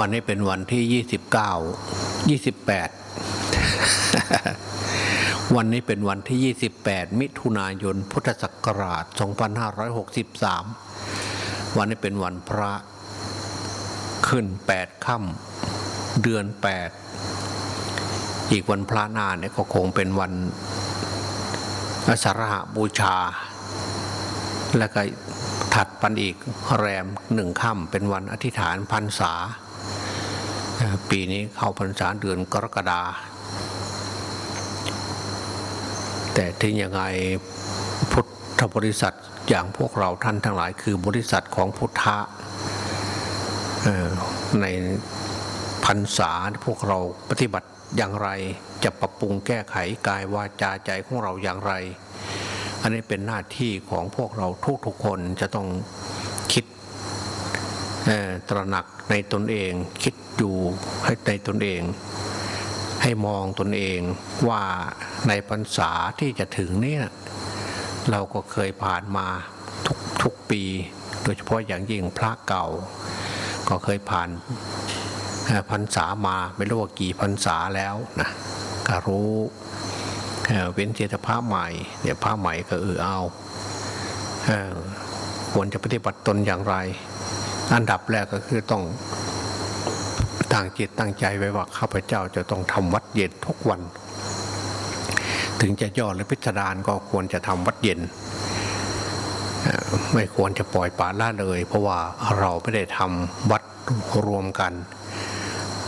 วันนี้เป็นวันที่ยี่สิบเก้ายี่สิบแปดวันนี้เป็นวันที่ 28 มิถุนายน พุทธศักราช 2563 วันนี้เป็นวันพระขึ้น 8 ค่ำเดือน 8 อีกวันพระหน้าเนี่ยก็คงเป็นวันอสารหบูชา แล้วก็ถัดปันอีกแรมหนึ่งค่ำเป็นวันอธิษฐานพรรษา ปีนี้เข้าพรรษาเดือนกรกฎาแต่ถึงยังไงพุทธบริษัทอย่างพวกเราท่านทั้งหลายคือบริษัทของพุทธะในพรรษาพวกเราปฏิบัติอย่างไรจะปรับปรุงแก้ไขกายวาจาใจของเราอย่างไร อันนี้เป็นหน้าที่ของพวกเราทุกๆคนจะต้องคิด ตระหนักในตนเองคิดอยู่ให้ในตนเอง ให้มองตนเองว่าในพรรษาที่จะถึงเนี่ยเราก็เคยผ่านมาทุกทุกปี โดยเฉพาะอย่างยิ่งพระเก่า ก็เคยผ่านพรรษามาไม่รู้ว่ากี่พรรษาแล้วนะก็รู้เเว้นเจตพระใหม่เดี๋ยวพระใหม่ก็เออเอาควรจะปฏิบัติตนอย่างไร อันดับแรกก็คือต้องตั้งจิตตั้งใจไว้ว่าข้าพเจ้าจะต้องทำวัดเย็นทุกวัน ถึงจะย่อหรือพิสดารก็ควรจะทำวัดเย็น ไม่ควรจะปล่อยปละละเลย เพราะว่าเราไม่ได้ทำวัดรวมกัน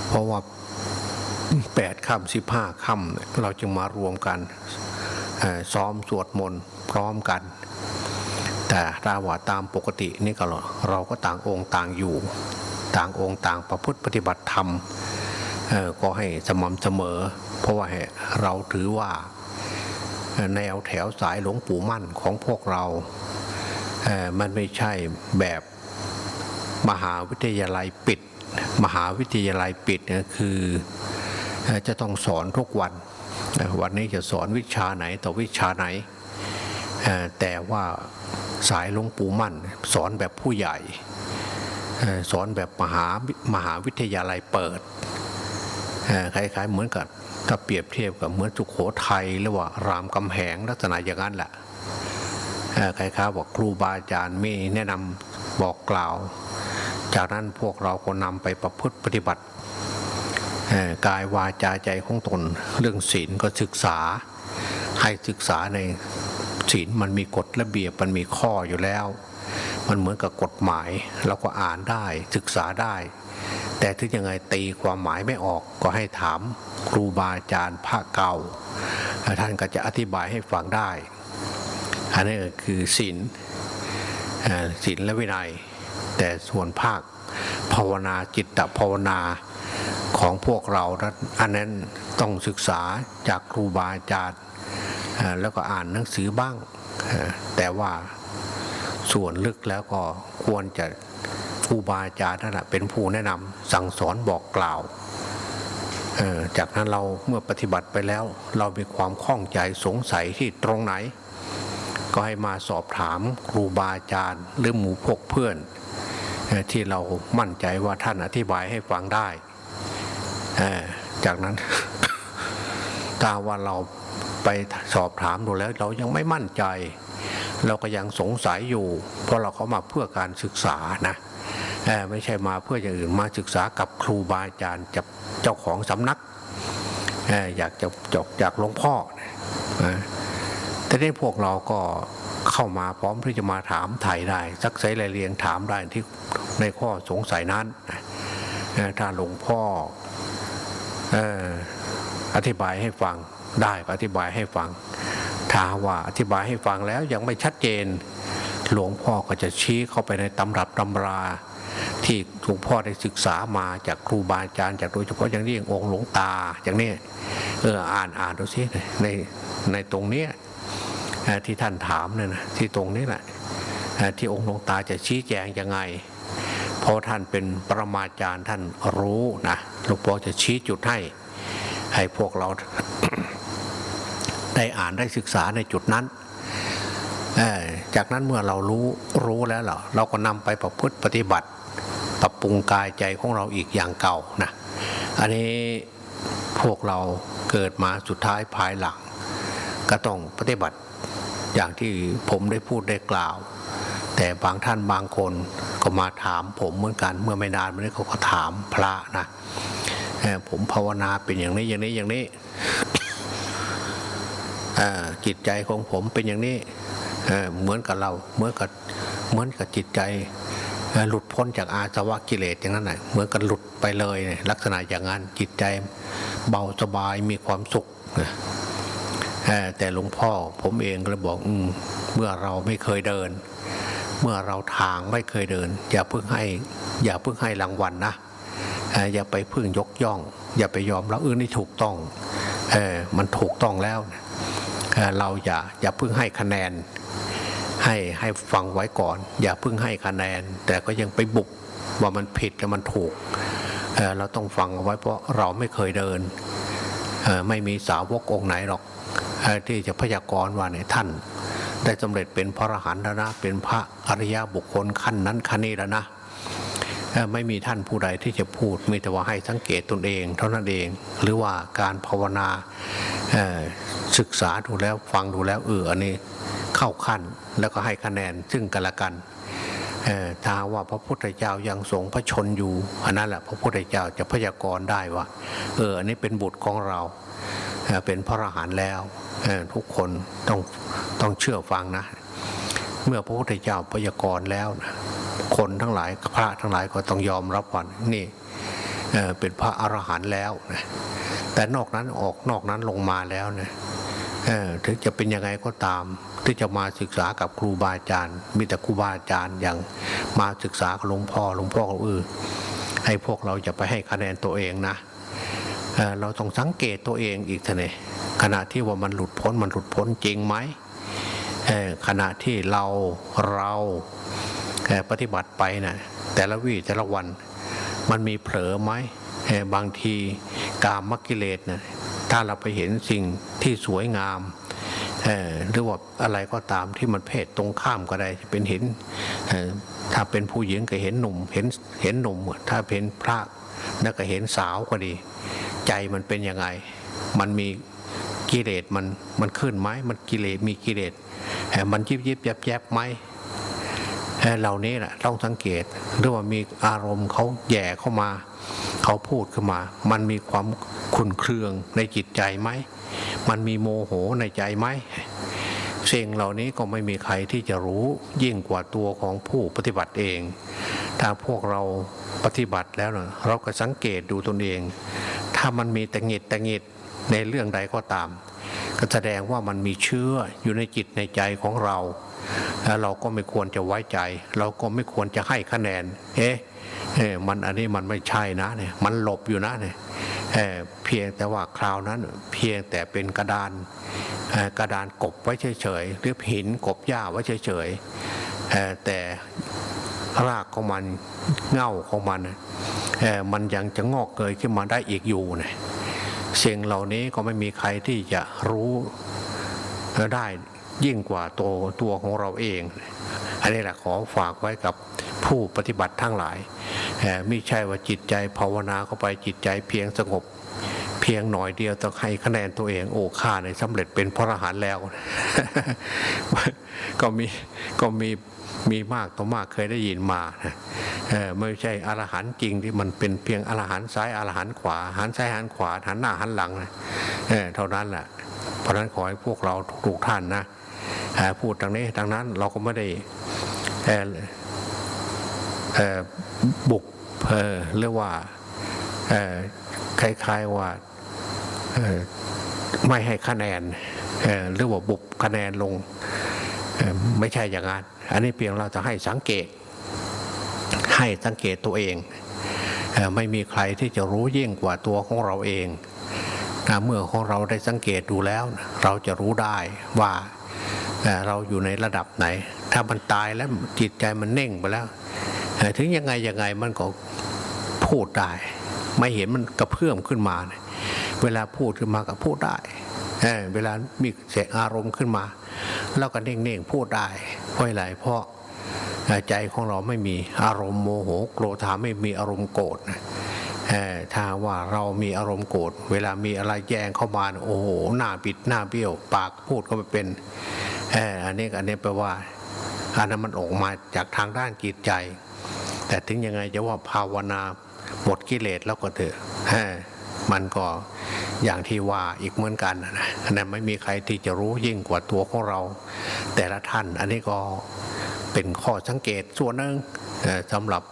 เพราะว่าแปดค่ำสิบห้าค่ำเราจึงมารวมกันซ้อมสวดมนต์พร้อมกัน แต่ถ้าว่าตามปกตินี่ก็เราก็ต่างองค์ต่างอยู่ ต่างองค์ต่างประพฤติปฏิบัติธรรมเอ่อก็ให้สม่ำเสมอ เพราะว่าเราถือว่าแนวแถวสายหลวงปู่มั่นของพวกเรามันไม่ใช่แบบมหาวิทยาลัยปิด มหาวิทยาลัยปิดเนี่ยคือจะต้องสอนทุกวัน วันนี้จะสอนวิชาไหนต่อวิชาไหน แต่ว่า สายหลวงปู่มั่น สอนแบบผู้ใหญ่ สอนแบบมหามหาวิทยาลัยเปิดคล้ายๆเหมือนกับถ้าเปรียบเทียบกับเหมือนสุโขทัยหรือว่ารามคำแหงลักษณะอย่างนั้นแหละคล้ายๆว่าครูบาอาจารย์มีแนะนำบอกกล่าว จากนั้นพวกเราก็นำไปประพฤติปฏิบัติกายวาจาใจของตน เรื่องศีลก็ศึกษาให้ศึกษาใน ศีลมันมีกฎระเบียบมันมีข้ออยู่แล้ว มันเหมือนกับกฎหมายเราก็อ่านได้ศึกษาได้ แต่ถึงยังไงตีความหมายไม่ออกก็ให้ถามครูบาอาจารย์ภาคเก่า ท่านก็จะอธิบายให้ฟังได้ อันนี้คือศีลศีลและวินัย แต่ส่วนภาคภาวนาจิตตภาวนาของพวกเรานั้นอันนั้นต้องศึกษาจากครูบาอาจารย์ แล้วก็อ่านหนังสือบ้าง แต่ว่าส่วนลึกแล้วก็ควรจะครูบาอาจารย์นั่นแหละเป็นผู้แนะนำสั่งสอนบอกกล่าว จากนั้นเราเมื่อปฏิบัติไปแล้ว เรามีความข้องใจสงสัยที่ตรงไหน ก็ให้มาสอบถามครูบาอาจารย์ หรือหมู่พกเพื่อนที่เรามั่นใจว่าท่านอธิบายให้ฟังได้ จากนั้นถ้าว่าเรา ไปสอบถามดูแล้วเรายังไม่มั่นใจ เราก็ยังสงสัยอยู่ เพราะเราเขามาเพื่อการศึกษานะไม่ใช่มาเพื่ออย่างอื่นมาศึกษากับครูบาอาจารย์จับเจ้าของสำนักอยากจะจบจากหลวงพ่อแต่ได้พวกเราก็เข้ามาพร้อมที่จะมาถามไถ่ได้ซักไซรายเรียงถามได้ที่ในข้อสงสัยนั้นถ้าหลวงพ่ออธิบายให้ฟัง ได้ก็อธิบายให้ฟัง ถ้าว่าอธิบายให้ฟังแล้วยังไม่ชัดเจน หลวงพ่อก็จะชี้เข้าไปในตำรับตำรา ที่หลวงพ่อได้ศึกษามาจากครูบาอาจารย์จากโดยเฉพาะอย่างนี้องค์หลวงตาอย่างนี้เอออ่านอ่านดูสิในในตรงเนี้ยที่ท่านถามเนี่ยนะที่ตรงนี้แหละที่องค์หลวงตาจะชี้แจงยังไงเพราะท่านเป็นปรมาจารย์ท่านรู้นะหลวงพ่อจะชี้จุดให้ให้พวกเรา ได้อ่านได้ศึกษาในจุดนั้น จากนั้นเมื่อเรารู้รู้แล้วเราเราก็นำไปประพฤติปฏิบัติ ปรับปรุงกายใจของเราอีกอย่างเก่านะอันนี้พวกเราเกิดมาสุดท้ายภายหลัง ก็ต้องปฏิบัติอย่างที่ผมได้พูดได้กล่าว แต่บางท่านบางคนก็มาถามผมเหมือนกัน เมื่อไม่นานมานี้เขาก็ถามพระนะผมภาวนาเป็นอย่างนี้อย่างนี้อย่างนี้ จิตใจของผมเป็นอย่างนี้เเหมือนกับเราเหมือนกับเหมือนกับจิตใจหลุดพ้นจากอาสวะกิเลสอย่างนั้นแหละเหมือนกับหลุดไปเลยเลักษณะอย่างนั้นจิตใจเบาสบายมีความสุขแต่หลวงพ่อผมเองก็เลยบอกอมเมื่อเราไม่เคยเดิน เมื่อเราทางไม่เคยเดิน อย่าเพิ่งให้ อย่าเพิ่งให้รางวัลนะอย่าไปพิ่งยกย่อง อย่าไปยอมแล้วเออนี่ถูกต้องเออมันถูกต้องแล้วนะ เราอย่าอย่าเพิ่งให้คะแนน ให้ให้ฟังไว้ก่อน อย่าเพิ่งให้คะแนน แต่ก็ยังไปบุกว่ามันผิดและมันถูกเเราต้องฟังเอาไว้เพราะเราไม่เคยเดิน ไม่มีสาวกองไหนหรอกอที่จะพยากรณ์ว่าเนี่ยท่าน ได้สำเร็จเป็นพระอรหันต์แล้วนะเป็นพระอริยบุคคลขั้นนั้นขั้นนี้แล้วนะ ไม่มีท่านผู้ใดที่จะพูดมีแต่ว่าให้สังเกตตนเอง เท่านั้นเอง หรือว่าการภาวนาศึกษาดูแล้วฟังดูแล้วเอออันนี้เข้าขั้นแล้วก็ให้คะแนนซึ่งกันและกันถ้าว่าพระพุทธเจ้ายังทรงพระชนอยู่อันนั้นแหละพระพุทธเจ้าจะพยากรณ์ได้ว่าเอออันนี้เป็นบุตรของเราเป็นพระอรหันต์แล้วทุกคนต้องต้องเชื่อฟังนะ เมื่อพระพุทธเจ้าพยากรณ์แล้วนะ คนทั้งหลายพระทั้งหลายก็ต้องยอมรับว่านี่เเป็นพระอรหันต์แล้วนะแต่นอกนั้นออกนอกนั้นลงมาแล้วเนี่ยถึงจะเป็นยังไงก็ตาม ที่จะมาศึกษากับครูบาอาจารย์ มีแต่ครูบาอาจารย์อย่างมาศึกษากับหลวงพ่อหลวงพ่อก็เออให้พวกเราจะไปให้คะแนนตัวเองนะเเราต้องสังเกตตัวเองอีกทีนี่ขณะที่ว่ามันหลุดพ้นมันหลุดพ้นจริงไหมขณะที่เราเรา ปฏิบัติไปนะแต่ละวี่แต่ละวัน มันมีเผลอไหมบางทีกามกิเลสนะถ้าเราไปเห็นสิ่งที่สวยงามหรือว่าอะไรก็ตามที่มันเพศตรงข้ามก็ได้เป็นเห็นถ้าเป็นผู้หญิงก็เห็นหนุ่มเห็นเห็นหนุ่ม ถ้าเป็นพระแล้วก็เห็นสาวก็ดี ใจมันเป็นยังไง มันมีกิเลสมันมันขึ้นไหมมันกิเลสมีกิเลสมันยิบยิบแยับยับไหม เหล่านี้แหละต้องสังเกตหรือว่ามีอารมณ์เขาแย่เข้ามา เขาพูดขึ้นมา มันมีความขุนเคืองในจิตใจไหม มันมีโมโหในใจไหมสิ่งเหล่านี้ก็ไม่มีใครที่จะรู้ยิ่งกว่าตัวของผู้ปฏิบัติเอง ถ้าพวกเราปฏิบัติแล้วเนะเราก็สังเกตดูตนเอง ถ้ามันมีแต่งิดแต่งิดในเรื่องใดก็ตาม ก็แสดงว่ามันมีเชื้ออยู่ในจิตในใจของเรา เราก็ไม่ควรจะไว้ใจ เราก็ไม่ควรจะให้คะแนนเอ๊ะเอ๊ะมันอันนี้มันไม่ใช่นะเนี่ยมันหลบอยู่นะเนี่ยเเพียงแต่ว่าคราวนั้นเพียงแต่เป็นกระดานกระดานกบไว้เฉยๆหรือหินกบหญ้าไว้เฉยๆเอ่อแต่รากของมันเง่าของมันมันยังจะงอกเกยขึ้นมาได้อีกอยู่เนี่ยสิ่งเหล่านี้ก็ไม่มีใครที่จะรู้ได้ ยิ่งกว่าตัวตัวของเราเอง อันนี้แหละขอฝากไว้กับผู้ปฏิบัติทั้งหลายไม่ใช่ว่าจิตใจภาวนาเข้าไปจิตใจเพียงสงบเพียงหน่อยเดียวต้องให้คะแนนตัวเองโอ้ข้าในสำเร็จเป็นพระอรหันต์แล้ว ก็มีก็มีมีมากต่อมากเคยได้ยินมาไม่ใช่อรหันต์จริงที่มันเป็นเพียงอรหันต์ซ้ายอรหันต์ขวาหันซ้ายหันขวาหันหน้าหันหลังเท่านั้นแหละเพราะนั้นขอให้พวกเราทุกท่านนะ พูดทางนี้ทางนั้นเราก็ไม่ได้บุกเรียกว่าคล้ายๆว่าไม่ให้คะแนนหรือว่าบุกคะแนนลงไม่ใช่อย่างนั้น อันนี้เพียงเราจะให้สังเกต ให้สังเกตตัวเอง ไม่มีใครที่จะรู้ยิ่งกว่าตัวของเราเองเมื่อของเราได้สังเกตดูแล้ว เราจะรู้ได้ว่า เอ่เราอยู่ในระดับไหน ถ้ามันตายแล้วจิตใจมันเน่งไปแล้ว ถึงยังไงยังไงมันก็พูดได้ ไม่เห็นมันกระเพื่อมขึ้นมาเนี่ยเวลาพูดขึ้นมาก็พูดได้เออเวลามีเสียงอารมณ์ขึ้นมาเราก็เน่งๆพูดได้เพราะอะไรเพราะใจของเราไม่มีอารมณ์โมโหโกรธาไม่มีอารมณ์โกรธนะเอ่อถ้าว่าเรามีอารมณ์โกรธเวลามีอะไรแยงเข้ามา โอ้โหหน้าบิดหน้าเบี้ยว ปากพูดก็ไม่เป็น อ่ออันนี้อันนี้แปลว่าอันนั้นมันออกมาจากทางด้านจิตใจ แต่ถึงยังไงจะว่าภาวนาหมดกิเลสแล้วก็เถอะมันก็อย่างที่ว่าอีกเหมือนกันนะอันนั้นไม่มีใครที่จะรู้ยิ่งกว่าตัวของเรา แต่ละท่านอันนี้ก็เป็นข้อสังเกตส่วนหนึ่งสำหรับ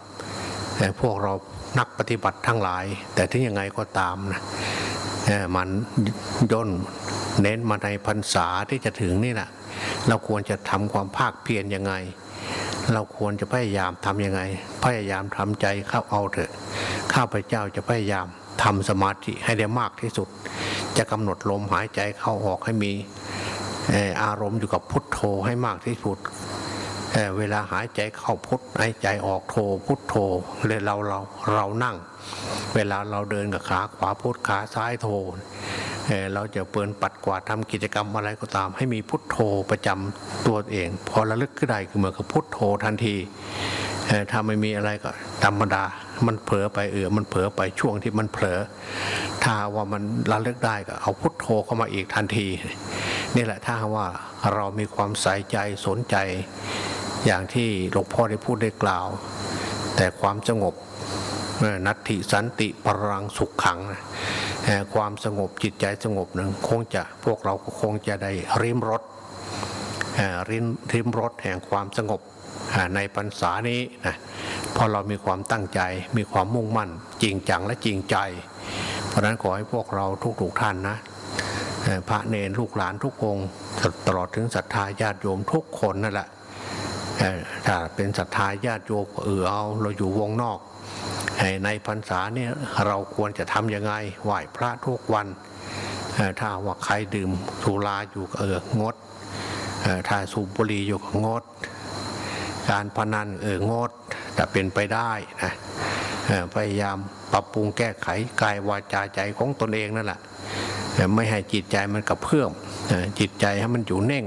พวกเรานักปฏิบัติทั้งหลาย แต่ถึงยังไงก็ตามนะมันย่นเน้นมาในพรรษาที่จะถึงนี่แหละ เราควรจะทำความภาคเพียรยังไง เราควรจะพยายามทำยังไง พยายามทำใจเข้าเอาเถอะ ข้าพเจ้าจะพยายามทำสมาธิให้ได้มากที่สุด จะกำหนดลมหายใจเข้าออกให้มีอารมณ์อยู่กับพุทโธให้มากที่สุดเเวลาหายใจเข้าพุทหายใจออกโธพุทโธเลยเราเราเรานั่ง เวลาเราเดินกับขาขวาพุทขาซ้ายโธเเราจะเปินปัดกวาดทำกิจกรรมอะไรก็ตาม ให้มีพุทโธประจำตัวเอง พอระลึกขึ้นได้คือเหมือนกับพุทโธทันทีถ้าไม่มีอะไรก็ธรรมดา มันเผลอไปเออ มันเผลอไปช่วงที่มันเผลอ ถ้าว่ามันระลึกได้ก็เอาพุทโธเข้ามาอีกทันที นี่แหละถ้าว่าเรามีความใส่ใจสนใจ อย่างที่หลวงพ่อได้พูดได้กล่าว แต่ความสงบ นัตถิสันติปรังสุขขังนะความสงบจิตใจสงบหนึ่งคงจะพวกเราก็คงจะได้ริมรสเอ่อริมริมรถแห่งความสงบในพรรษานี้นะพราะเรามีความตั้งใจมีความมุ่งมั่น จริงจังและจริงใจ เพราะฉะนั้นขอให้พวกเราทุกๆท่านนะพระเนรลูกหลานทุกองค์ตลอดถึงศรัทธาญาติโยมทุกคนนั่นแหละถ้าเป็นศรัทธาญาติโยมเออเอาเราอยู่วงนอก ในพรรษาเนี่ยเราควรจะทำยังไงไหว้พระทุกวัน ถ้าว่าใครดื่มสุราอยู่ก็เอองดถ้าสูบบุหรี่อยู่ก็งด การพนันเอองดแต่เป็นไปได้นะพยายามปรับปรุงแก้ไขกายวาจาใจของตนเองนั่นแหละไม่ให้จิตใจมันกระเพื่อมจิตใจให้มันอยู่เน่ง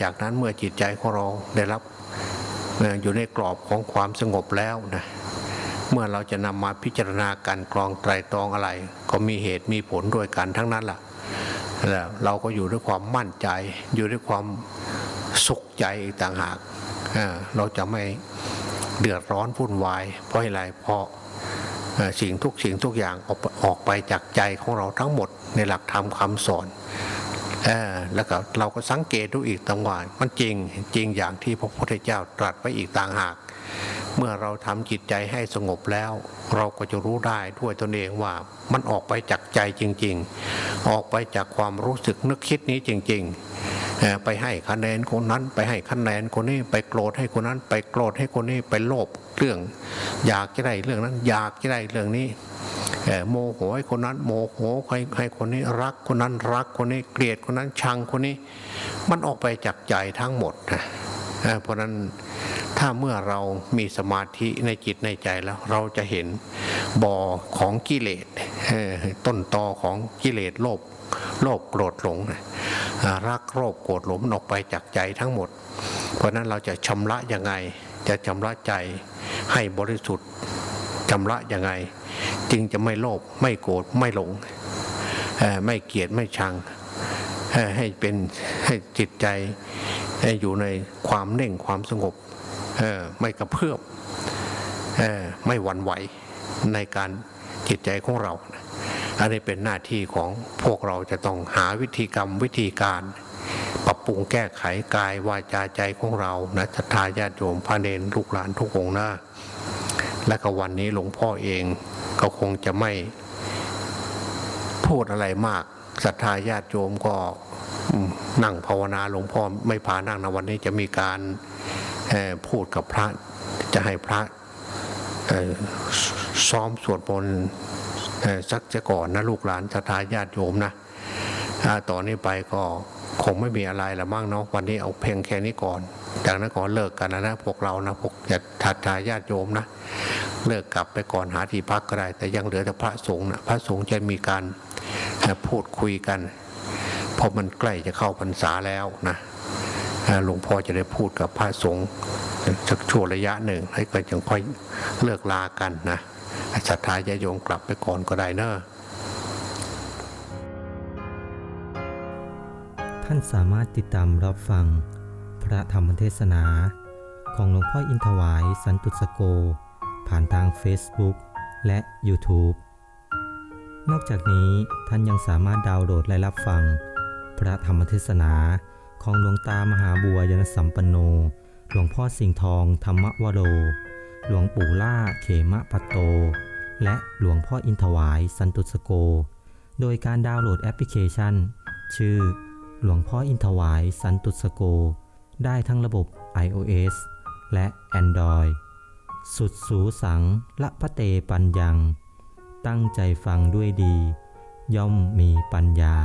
จากนั้นเมื่อจิตใจของเราได้รับเอ่ออยู่ในกรอบของความสงบแล้วนะ เมื่อเราจะนำมาพิจารณาการกรองไตรตรองอะไร ก็มีเหตุมีผลด้วยกันทั้งนั้นแหละแล้วเราก็อยู่ด้วยความมั่นใจ อยู่ด้วยความสุขใจอีกต่างหากเราจะไม่เดือดร้อนวุ่นวาย เพราะอะไรเพราะเสิ่งทุกสิ่งทุกอย่างออกออกไปจากใจของเราทั้งหมดในหลักธรรมคำสอนอแล้วก็เราก็สังเกตดูอีกต่างว่ามันจริงจริงอย่างที่พระพุทธเจ้าตรัสไว้อีกต่างหาก เมื่อเราทำจิตใจให้สงบแล้ว เราก็จะรู้ได้ด้วยตนเองว่ามันออกไปจากใจจริง ๆ ออกไปจากความรู้สึกนึกคิดนี้จริง ๆ ไปให้คะแนนคนนั้น ไปให้คะแนนคนนี้ไปโกรธให้คนนั้น ไปโกรธให้คนนี้ไปโลภเรื่อง อยากจะได้เรื่องนั้น อยากจะได้เรื่องนี้โมโหให้คนนั้นโมโหให้ให้คนนี้รักคนนั้นรักคนนี้เกลียดคนนั้นชังคนนี้ มันออกไปจากใจทั้งหมดนะเพราะนั้น ถ้าเมื่อเรามีสมาธิในจิตในใจแล้ว เราจะเห็นบ่อของกิเลสต้นตอของกิเลสโลภโลภโกรธหลงรักโลภโกรธหลงมันออกไปจากใจทั้งหมด เพราะนั้นเราจะชำระยังไง จะชำระใจให้บริสุทธิ์ชำระยังไง จึงจะไม่โลภไม่โกรธไม่หลง ไม่เกลียดไม่ชังให้เป็นให้จิตใจให้อยู่ในความเน่งความสงบ ไม่กระเพื่อมไม่หวั่นไหวในการจิตใจของเรา อันนี้เป็นหน้าที่ของพวกเราจะต้องหาวิธีกรรมวิธีการ ปรับปรุงแก้ไขกายวาจาใจของเรานะศรัทธาญาติโยมพระเนรลูกหลานทุกองค์นะและก็วันนี้หลวงพ่อเองก็คงจะไม่พูดอะไรมากศรัทธาญาติโยมก็นั่งภาวนาหลวงพ่อไม่พานั่งนะวันนี้จะมีการ พูดกับพระจะให้พระซ้อมสวดมนต์สักจะก่อนนะลูกหลานศรัทธาญาติโยมนะต่อนนี้ไปก็คงไม่มีอะไรละมั่งเนาะวันนี้เอาเพียงแค่นี้ก่อน จากนั้นก็เลิกกันแล้วนะพวกเรานะพวกญาติศรัทาญาติโยมนะ เลิกกลับไปก่อนหาที่พักก็ได้ แต่ยังเหลือแต่พระสงฆ์นะพระสงฆ์จะมีการพูดคุยกันเพราะมันใกล้จะเข้าพรรษาแล้วนะ หลวงพ่อจะได้พูดกับพระสงฆ์สักช่วงระยะหนึ่งให้ก็ยังค่อยเลิกลากันนะศรัทธาญาโยมกลับไปก่อนก็ได้เนอะท่านสามารถติดตามรับฟัง พระธรรมเทศนา ของหลวงพ่ออินทวายสันตุสโก ผ่านทาง Facebook และ YouTube นอกจากนี้ท่านยังสามารถดาวน์โหลดและรับฟัง พระธรรมเทศนา ของหลวงตามหาบัวยนสัมปันโน หลวงพ่อสิงห์ทองธรรมวโร หลวงปู่ล่าเขมะปัตโต และหลวงพ่ออินทวายสันตุสโก โดยการดาวน์โหลดแอปพลิเคชัน ชื่อ หลวงพ่ออินทวายสันตุสโก ได้ทั้งระบบ iOS และ Android สุดสูสังละพะเตปัญญัง ตั้งใจฟังด้วยดี ย่อมมีปัญญา